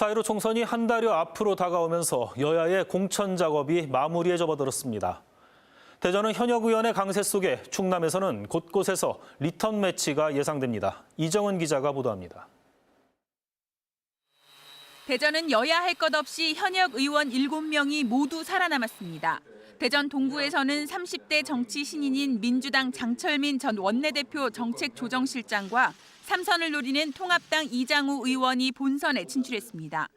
4.15 총선이 한 달여 앞으로 다가오면서 여야의 공천 작업이 마무리에 접어들었습니다. 대전은 현역 의원의 강세 속에 충남에서는 곳곳에서 리턴 매치가 예상됩니다. 이정은 기자가 보도합니다. 대전은 여야 할 것 없이 현역 의원 7명이 모두 살아남았습니다. 대전 동구에서는 30대 정치 신인인 민주당 장철민 전 원내대표 정책조정실장과 삼선을 노리는 통합당 이장우 의원이 본선에 진출했습니다.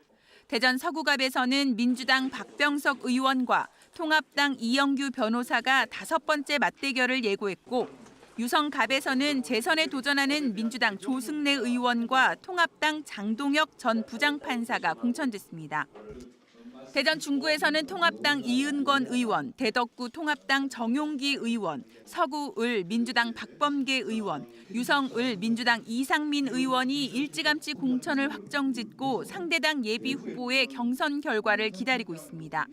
대전 서구갑에서는 민주당 박병석 의원과 통합당 이영규 변호사가 다섯 번째 맞대결을 예고했고 유성갑에서는 재선에 도전하는 민주당 조승래 의원과 통합당 장동혁 전 부장판사가 공천됐습니다. 대전 중구에서는 통합당 이은건 의원, 대덕구 통합당 정용기 의원, 서구을 민주당 박범계 의원, 유성을 민주당 이상민 의원이 일찌감치 공천을 확정짓고 상대당 예비 후보의 경선 결과를 기다리고 있습니다.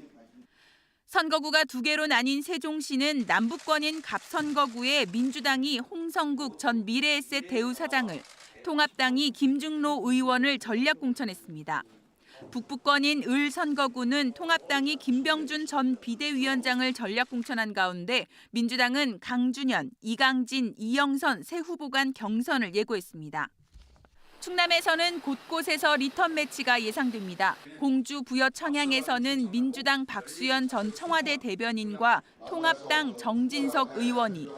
선거구가 두 개로 나뉜 세종시는 남부권인 갑선거구에 민주당이 홍성국 전 미래에셋 대우사장을, 통합당이 김중로 의원을 전략 공천했습니다. 북부권인 을 선거구는 통합당이 김병준 전 비대위원장을 전략 공천한 가운데 민주당은 강준현, 이강진, 이영선 새 후보 간 경선을 예고했습니다. 충남에서는 곳곳에서 리턴 매치가 예상됩니다. 공주 부여 청양에서는 민주당 박수현 전 청와대 대변인과 통합당 정진석 의원이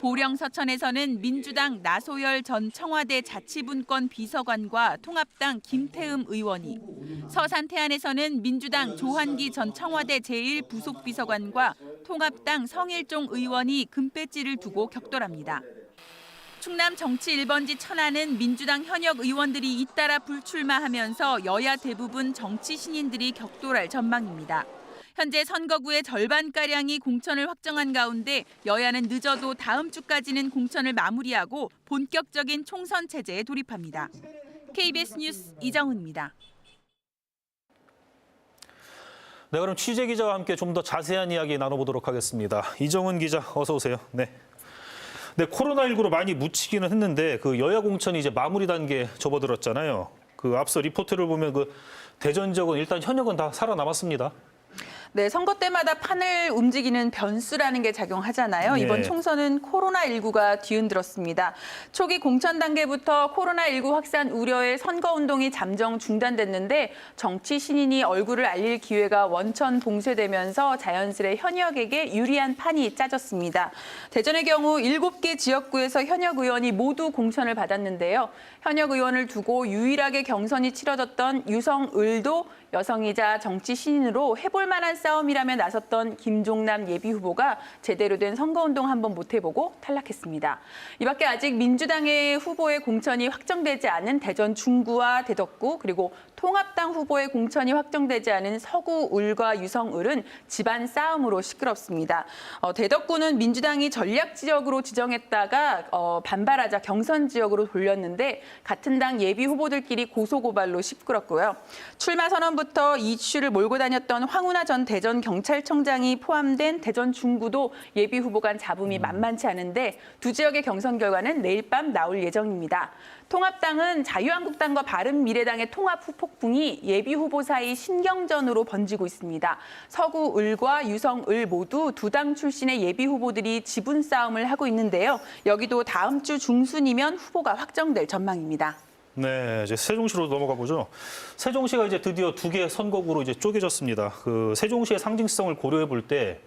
보령 서천에서는 민주당 나소열 전 청와대 자치분권 비서관과 통합당 김태흠 의원이 서산 태안에서는 민주당 조한기 전 청와대 제1부속비서관과 통합당 성일종 의원이 금배지를 두고 격돌합니다. 충남 정치 1번지 천안은 민주당 현역 의원들이 잇따라 불출마하면서 여야 대부분 정치 신인들이 격돌할 전망입니다. 현재 선거구의 절반가량이 공천을 확정한 가운데 여야는 늦어도 다음 주까지는 공천을 마무리하고 본격적인 총선 체제에 돌입합니다. KBS 뉴스 이정은입니다. 네, 그럼 취재 기자와 함께 좀 더 자세한 이야기 나눠보도록 하겠습니다. 이정은 기자, 어서 오세요. 네. 네, 코로나19로 많이 묻히기는 했는데 그 여야 공천이 이제 마무리 단계에 접어들었잖아요. 그 앞서 리포트를 보면 그 대전 지역은 일단 현역은 다 살아남았습니다. 네, 선거 때마다 판을 움직이는 변수라는 게 작용하잖아요. 예. 이번 총선은 코로나19가 뒤흔들었습니다. 초기 공천 단계부터 코로나19 확산 우려에 선거 운동이 잠정 중단됐는데 정치 신인이 얼굴을 알릴 기회가 원천 봉쇄되면서 자연스레 현역에게 유리한 판이 짜졌습니다. 대전의 경우 7개 지역구에서 현역 의원이 모두 공천을 받았는데요. 현역 의원을 두고 유일하게 경선이 치러졌던 유성을도 여성이자 정치 신인으로 해볼 만한 싸움이라며 나섰던 김종남 예비 후보가 제대로 된 선거운동 한번 못 해보고 탈락했습니다. 이 밖에 아직 민주당의 후보의 공천이 확정되지 않은 대전 중구와 대덕구 그리고 통합당 후보의 공천이 확정되지 않은 서구을과 유성을은 집안 싸움으로 시끄럽습니다. 어, 대덕구는 민주당이 전략 지역으로 지정했다가 어, 반발하자 경선 지역으로 돌렸는데 같은 당 예비 후보들끼리 고소고발로 시끄럽고요. 출마 선언부터 이슈를 몰고 다녔던 황운하 전 대전 경찰청장이 포함된 대전 중구도 예비 후보 간 잡음이 만만치 않은데 두 지역의 경선 결과는 내일 밤 나올 예정입니다. 통합당은 자유한국당과 바른미래당의 통합 후폭풍이 예비 후보 사이 신경전으로 번지고 있습니다. 서구 을과 유성 을 모두 두 당 출신의 예비 후보들이 지분 싸움을 하고 있는데요. 여기도 다음 주 중순이면 후보가 확정될 전망입니다. 네, 이제 세종시로 넘어가 보죠. 세종시가 이제 드디어 두개 선거구로 이제 쪼개졌습니다. 그 세종시의 상징성을 고려해 볼 때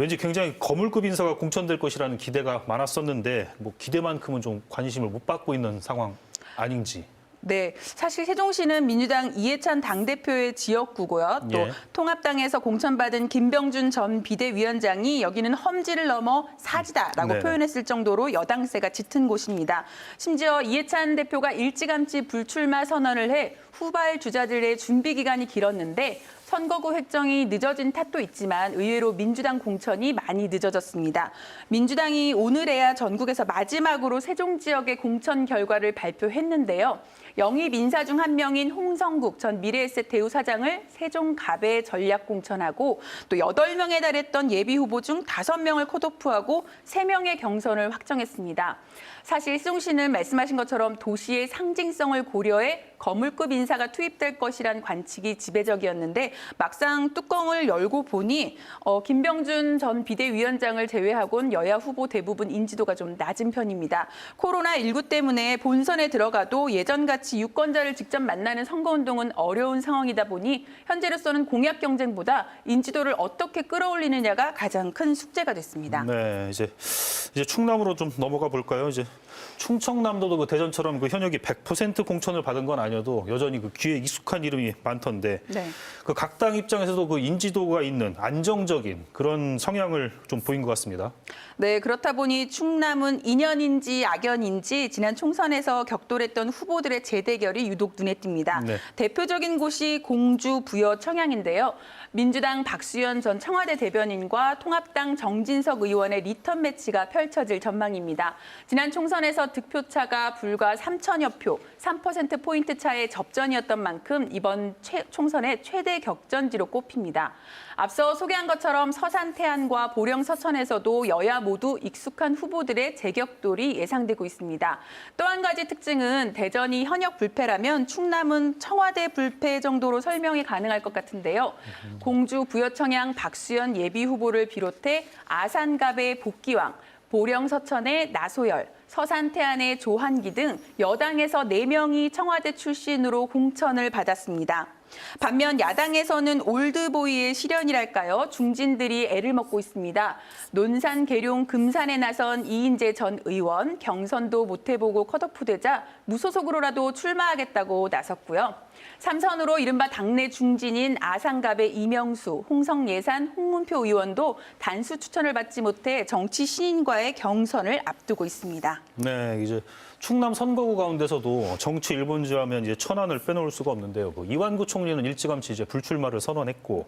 왠지 굉장히 거물급 인사가 공천될 것이라는 기대가 많았었는데 뭐 기대만큼은 좀 관심을 못 받고 있는 상황 아닌지. 네, 사실 세종시는 민주당 이해찬 당대표의 지역구고요. 또 예. 통합당에서 공천받은 김병준 전 비대위원장이 여기는 험지를 넘어 사지다라고 네네. 표현했을 정도로 여당세가 짙은 곳입니다. 심지어 이해찬 대표가 일찌감치 불출마 선언을 해 후발 주자들의 준비 기간이 길었는데 선거구 획정이 늦어진 탓도 있지만 의외로 민주당 공천이 많이 늦어졌습니다. 민주당이 오늘에야 전국에서 마지막으로 세종 지역의 공천 결과를 발표했는데요. 영입 인사 중 한 명인 홍성국 전 미래에셋 대우 사장을 세종 갑에 전략 공천하고 또 8명에 달했던 예비 후보 중 5명을 컷오프하고 3명의 경선을 확정했습니다. 사실 세종시는 말씀하신 것처럼 도시의 상징성을 고려해 거물급 인사가 투입될 것이란 관측이 지배적이었는데 막상 뚜껑을 열고 보니 어, 김병준 전 비대위원장을 제외하곤 여야 후보 대부분 인지도가 좀 낮은 편입니다. 코로나19 때문에 본선에 들어가도 예전같이 유권자를 직접 만나는 선거운동은 어려운 상황이다 보니 현재로서는 공약 경쟁보다 인지도를 어떻게 끌어올리느냐가 가장 큰 숙제가 됐습니다. 네, 이제 이제 충남으로 좀 넘어가 볼까요? 이제 충청남도도 그 대전처럼 그 현역이 100% 공천을 받은 건 아니어도 여전히 그 귀에 익숙한 이름이 많던데 네. 그각 당 입장에서도 그 인지도가 있는 안정적인 그런 성향을 좀 보인 것 같습니다. 네, 그렇다 보니 충남은 인연인지 악연인지 지난 총선에서 격돌했던 후보들의 재대결이 유독 눈에 띕니다. 네. 대표적인 곳이 공주 부여 청양인데요. 민주당 박수현 전 청와대 대변인과 통합당 정진석 의원의 리턴 매치가 펼쳐질 전망입니다. 지난 총선 에서 득표차가 불과 3천여 표, 3% 포인트 차의 접전이었던 만큼 이번 최- 총선의 최대 격전지로 꼽힙니다. 앞서 소개한 것처럼 서산 태안과 보령 서천에서도 여야 모두 익숙한 후보들의 재격돌이 예상되고 있습니다. 또 한 가지 특징은 대전이 현역 불패라면 충남은 청와대 불패 정도로 설명이 가능할 것 같은데요. 공주 부여청양 박수현 예비 후보를 비롯해 아산갑의 복기왕, 보령 서천의 나소열, 서산 태안의 조한기 등 여당에서 네명이 청와대 출신으로 공천을 받았습니다. 반면 야당에서는 올드보이의 실현이랄까요? 중진들이 애를 먹고 있습니다. 논산, 계룡, 금산에 나선 이인재 전 의원 경선도 못 해보고 컷오프되자 무소속으로라도 출마하겠다고 나섰고요. 삼선으로 이른바 당내 중진인 아산갑의 이명수, 홍성예산, 홍문표 의원도 단수 추천을 받지 못해 정치 신인과의 경선을 앞두고 있습니다. 네, 이제 충남 선거구 가운데서도 정치 일본주하면 이제 천안을 빼놓을 수가 없는데요. 그 이완구 총리는 일찌감치 이제 불출마를 선언했고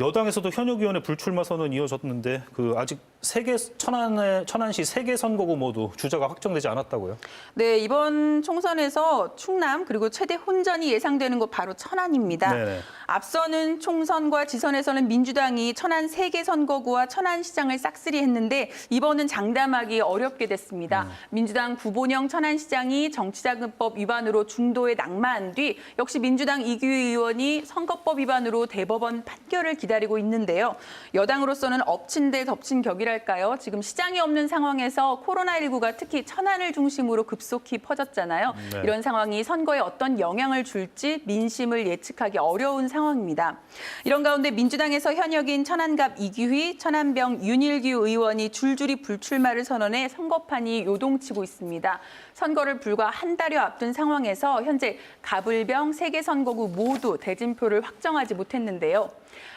여당에서도 현역 의원의 불출마 선언 이어졌는데 그 아직 세개 천안의 천안시 세개 선거구 모두 주자가 확정되지 않았다고요. 네, 이번 총선에서 충남 그리고 최대 혼전이 예상되는 곳 바로 천안입니다. 네네. 앞서는 총선과 지선에서는 민주당이 천안 세개 선거구와 천안시장을 싹쓸이 했는데 이번은 장담하기 어렵게 됐습니다. 민주당 구본영 천안시장이 정치자금법 위반으로 중도에 낙마한 뒤 역시 민주당 이규희 의원이 선거법 위반으로 대법원 판결을 기다리고 있는데요. 여당으로서는 엎친 데 덮친 격이랄까요. 지금 시장이 없는 상황에서 코로나19가 특히 천안을 중심으로 급속히 퍼졌잖아요. 네. 이런 상황이 선거에 어떤 영향을 줄지 민심을 예측하기 어려운 상황입니다. 이런 가운데 민주당에서 현역인 천안갑 이규희, 천안병 윤일규 의원이 줄줄이 불출마를 선언해 선거판이 요동치고 있습니다. 선거를 불과 한 달여 앞둔 상황에서 현재 가불병 세개 선거구 모두 대진표를 확정하지 못했는데요.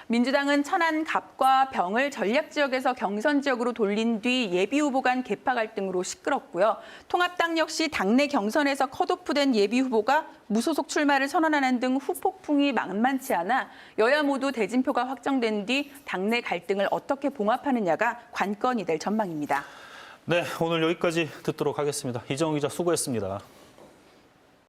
민주당은 천안 갑과 병을 전략 지역에서 경선 지역으로 돌린 뒤 예비 후보 간 개파 갈등으로 시끄럽고요. 통합당 역시 당내 경선에서 컷오프된 예비 후보가 무소속 출마를 선언하는 등 후폭풍이 만만치 않아 여야 모두 대진표가 확정된 뒤 당내 갈등을 어떻게 봉합하느냐가 관건이 될 전망입니다. 네, 오늘 여기까지 듣도록 하겠습니다. 이정 기자 수고했습니다.